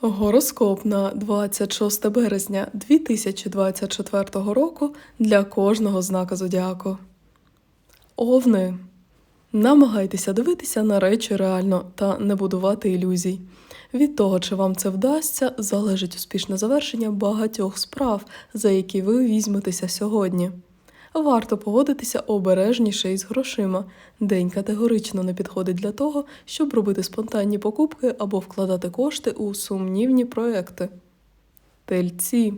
Гороскоп на 26 березня 2024 року для кожного знака зодіаку. Овни. Намагайтеся дивитися на речі реально та не будувати ілюзій. Від того, чи вам це вдасться, залежить успішне завершення багатьох справ, за які ви візьметеся сьогодні. Варто поводитися обережніше із грошима. День категорично не підходить для того, щоб робити спонтанні покупки або вкладати кошти у сумнівні проекти. Тельці.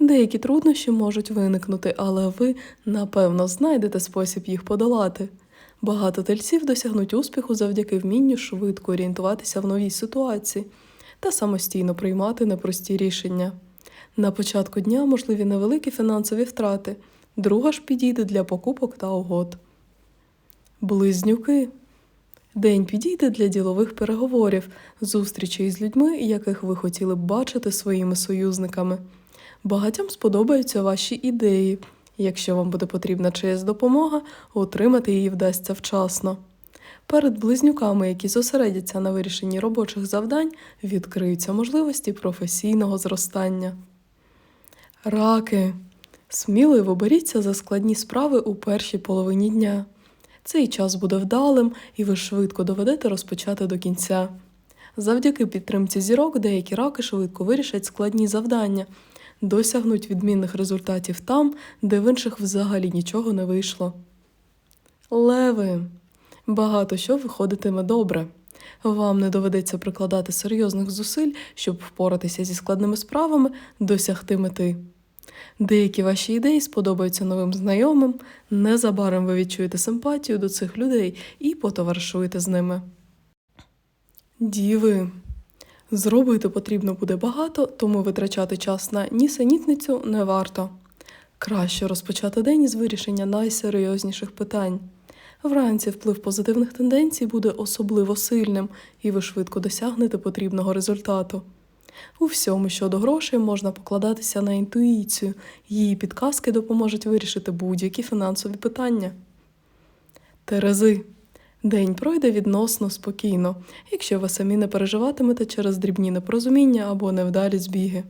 Деякі труднощі можуть виникнути, але ви, напевно, знайдете спосіб їх подолати. Багато тельців досягнуть успіху завдяки вмінню швидко орієнтуватися в новій ситуації та самостійно приймати непрості рішення. На початку дня можливі невеликі фінансові втрати, друга ж підійде для покупок та угод. Близнюки. День підійде для ділових переговорів, зустрічей з людьми, яких ви хотіли б бачити своїми союзниками. Багатьом сподобаються ваші ідеї. Якщо вам буде потрібна чиясь допомога, отримати її вдасться вчасно. Перед близнюками, які зосередяться на вирішенні робочих завдань, відкриються можливості професійного зростання. Раки. Сміливо беріться за складні справи у першій половині дня. Цей час буде вдалим, і ви швидко доведете розпочати до кінця. Завдяки підтримці зірок деякі раки швидко вирішать складні завдання, досягнуть відмінних результатів там, де в інших взагалі нічого не вийшло. Леви. Багато що виходитиме добре. Вам не доведеться прикладати серйозних зусиль, щоб впоратися зі складними справами, досягти мети. Деякі ваші ідеї сподобаються новим знайомим, незабаром ви відчуєте симпатію до цих людей і потоваришуєте з ними. Діви. Зробити потрібно буде багато, тому витрачати час на нісенітницю не варто. Краще розпочати день із вирішення найсерйозніших питань. Вранці вплив позитивних тенденцій буде особливо сильним, і ви швидко досягнете потрібного результату. У всьому щодо грошей можна покладатися на інтуїцію, її підказки допоможуть вирішити будь-які фінансові питання. Терези. День пройде відносно спокійно, якщо ви самі не переживатимете через дрібні непорозуміння або невдалі збіги.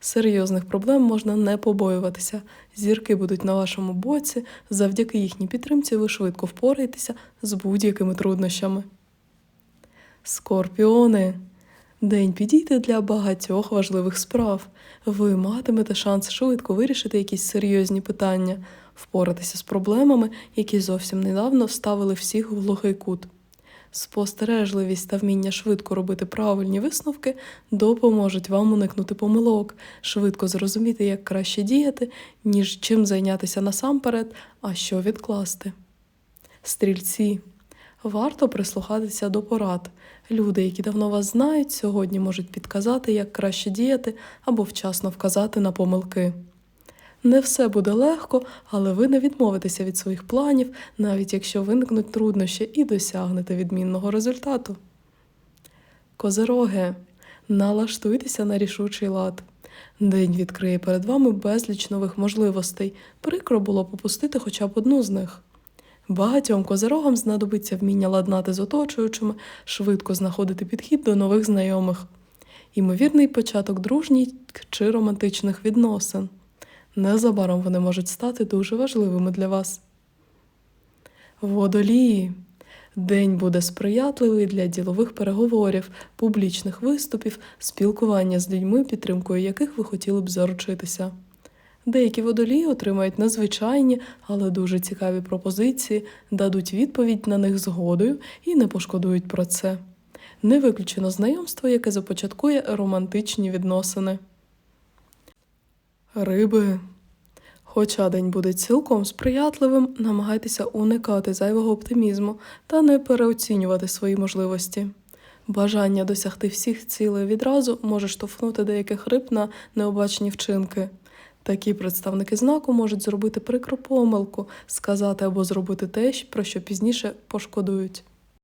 Серйозних проблем можна не побоюватися. Зірки будуть на вашому боці, завдяки їхній підтримці ви швидко впораєтеся з будь-якими труднощами. Скорпіони. День підійде для багатьох важливих справ. Ви матимете шанс швидко вирішити якісь серйозні питання, впоратися з проблемами, які зовсім недавно вставили всіх в глухий кут. Спостережливість та вміння швидко робити правильні висновки допоможуть вам уникнути помилок, швидко зрозуміти, як краще діяти, ніж чим зайнятися насамперед, а що відкласти. Стрільці. Варто прислухатися до порад. Люди, які давно вас знають, сьогодні можуть підказати, як краще діяти або вчасно вказати на помилки. Не все буде легко, але ви не відмовитеся від своїх планів, навіть якщо виникнуть труднощі, і досягнете відмінного результату. Козероги. Налаштуйтеся на рішучий лад. День відкриє перед вами безліч нових можливостей. Прикро було попустити хоча б одну з них. Багатьом козирогам знадобиться вміння ладнати з оточуючими, швидко знаходити підхід до нових знайомих. Ймовірний початок дружніх чи романтичних відносин. Незабаром вони можуть стати дуже важливими для вас. Водолії. День буде сприятливий для ділових переговорів, публічних виступів, спілкування з людьми, підтримкою яких ви хотіли б заручитися. Деякі водолії отримають надзвичайні, але дуже цікаві пропозиції, дадуть відповідь на них згодою і не пошкодують про це. Не виключено знайомство, яке започаткує романтичні відносини. Риби. Хоча день буде цілком сприятливим, намагайтеся уникати зайвого оптимізму та не переоцінювати свої можливості. Бажання досягти всіх цілей відразу може штовхнути деяких риб на необачні вчинки. Такі представники знаку можуть зробити прикру помилку, сказати або зробити те, про що пізніше пошкодують.